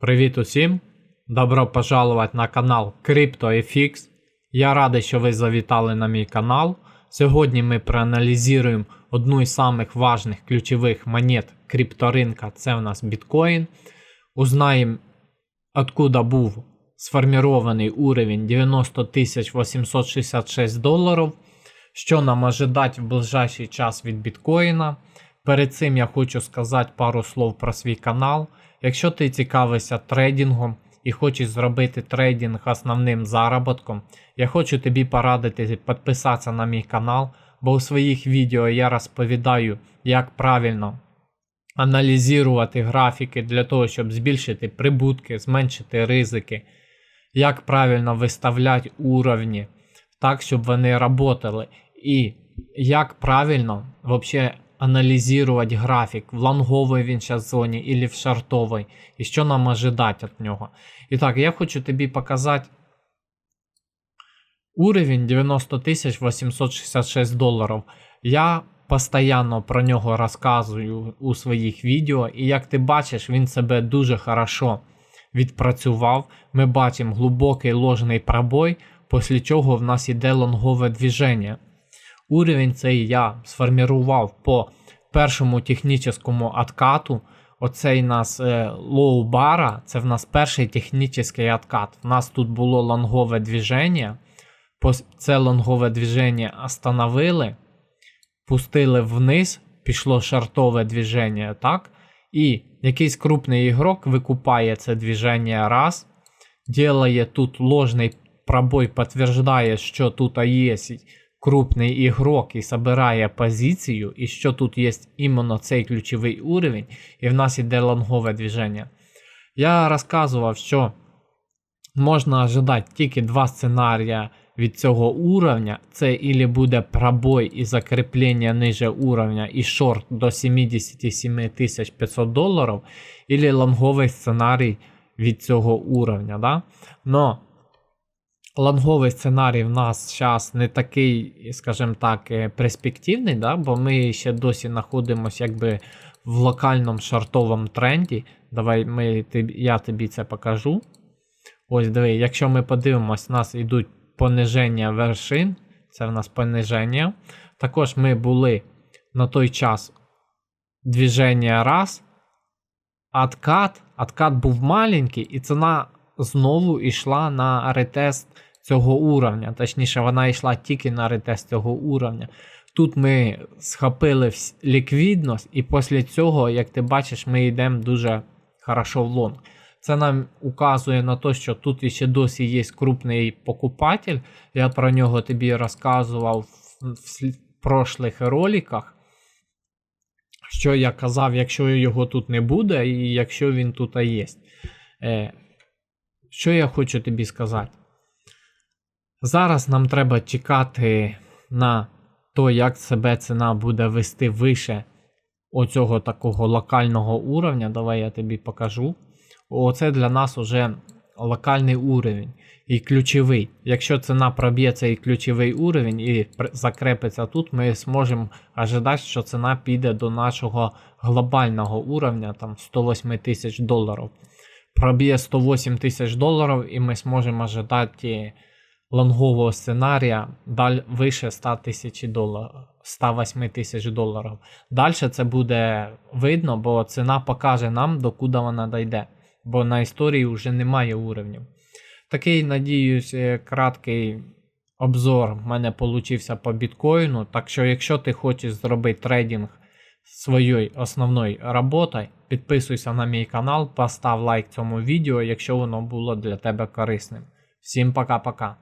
Привіт усім! Добро пожаловать на канал CryptoFX. Я радий, що ви завітали на мій канал. Сьогодні ми проаналізуємо одну із самих важних ключових монет крипторинка, це в нас біткоін. Узнаємо, откуда був сформірований уровень 90 866 доларів, що нам ожидать в ближайший час від біткоїна. Перед цим я хочу сказати пару слов про свій канал. Якщо ти цікавишся трейдингом і хочеш зробити трейдинг основним заробітком, я хочу тобі порадити підписатися на мій канал, бо у своїх відео я розповідаю, як правильно аналізувати графіки для того, щоб збільшити прибутки, зменшити ризики, як правильно виставляти уровні, так, щоб вони працювали. І як правильно вообще аналізувати графік, в лонговій він зараз зоні или в шартовій, і що нам ожидати від нього. І так, я хочу тобі показати уровень 90 866 доларів. Я постійно про нього розказую у своїх відео, і як ти бачиш, він себе дуже хорошо відпрацював. Ми бачимо глибокий ложний пробой, після чого в нас іде лонгове движення. Уровень цей я сформував по першому технічному откату. Оцей нас е, лоу бара, це в нас перший технічний откат. У нас тут було лонгове движення. Це лонгове движення остановили, пустили вниз, пішло шартове движення, так? І якийсь крупний ігрок викупає це движення раз, делає тут ложний пробой, підтверждає, що тут є крупний ігрок і собирає позицію, і що тут є іменно цей ключовий уровень, і в нас іде лонгове движення. Я розказував, що можна ожидати тільки два сценарії від цього уровня. Це ілі буде пробой і закріплення ниже уровня і шорт до 77 500 доларів, ілі лонговий сценарій від цього уровня. Да? Но лонговий сценарій в нас зараз не такий, скажімо так, е, перспективний, да? бо ми ще досі знаходимося якби в локальному шартовому тренді. Давай ми, я тобі це покажу. Ось диви, якщо ми подивимось, у нас йдуть пониження вершин, це в нас пониження. Також ми були на той час движення раз, откат, откат був маленький, і ціна знову йшла на ретест цього уровня. Точніше, вона йшла тільки на ретест цього уровня. Тут ми схопили ліквідність, і після цього, як ти бачиш, ми йдемо дуже хорошо в лонг. Це нам указує на те, що тут ще досі є крупний покупатель. Я про нього тобі розказував в, прошлих роликах. Що я казав, якщо його тут не буде, і якщо він тут є. Що я хочу тобі сказати? Зараз нам треба чекати на то, як себе ціна буде вести вище оцього такого локального уровня. Давай я тобі покажу. Оце для нас уже локальний уровень і ключовий. Якщо ціна проб'є цей ключовий уровень і закрепиться тут, ми зможемо ожидати, що ціна піде до нашого глобального уровня, там 108 тисяч доларів. Проб'є 108 тисяч доларів, і ми зможемо ожидати лонгового сценарія даль вище 100 тисяч доларів. 108 тисяч доларів. Далі це буде видно, бо ціна покаже нам, докуди вона дійде. Бо на історії вже немає уровнів. Такий, надіюсь, е, краткий обзор в мене получився по біткоїну. Так що, якщо ти хочеш зробити трейдинг своєю основною роботою, підписуйся на мій канал, постав лайк цьому відео, якщо воно було для тебе корисним. Всім пока-пока.